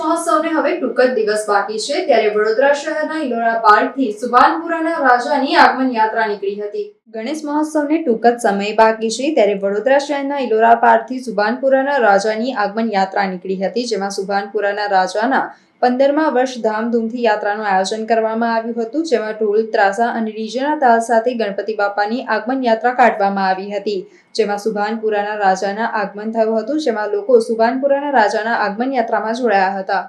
મહોત્સવને હવે ટૂંક જ દિવસ બાકી છે. ત્યારે વડોદરા શહેરના ઇલોરા પાર્કથી સુભાનપુરાના રાજાની આગમન યાત્રા નીકળી હતી. ગણેશ મહોત્સવને ટૂંક જ સમય બાકી છે. ત્યારે વડોદરા શહેરના ઇલોરા પાર્કથી સુભાનપુરાના રાજાની આગમન યાત્રા નીકળી હતી, જેમાં સુભાનપુરાના રાજાના પંદરમા વર્ષ ધામધૂમથી યાત્રાનું આયોજન કરવામાં આવ્યું હતું, જેમાં ઢોલ ત્રાસા અને ડીજેના તાલ સાથે ગણપતિ બાપાની આગમન યાત્રા કાઢવામાં આવી હતી. જેમાં સુભાનપુરાના રાજાના આગમન થયું હતું, જેમાં લોકો સુભાનપુરાના રાજાના આગમન યાત્રામાં જોડાયા હતા.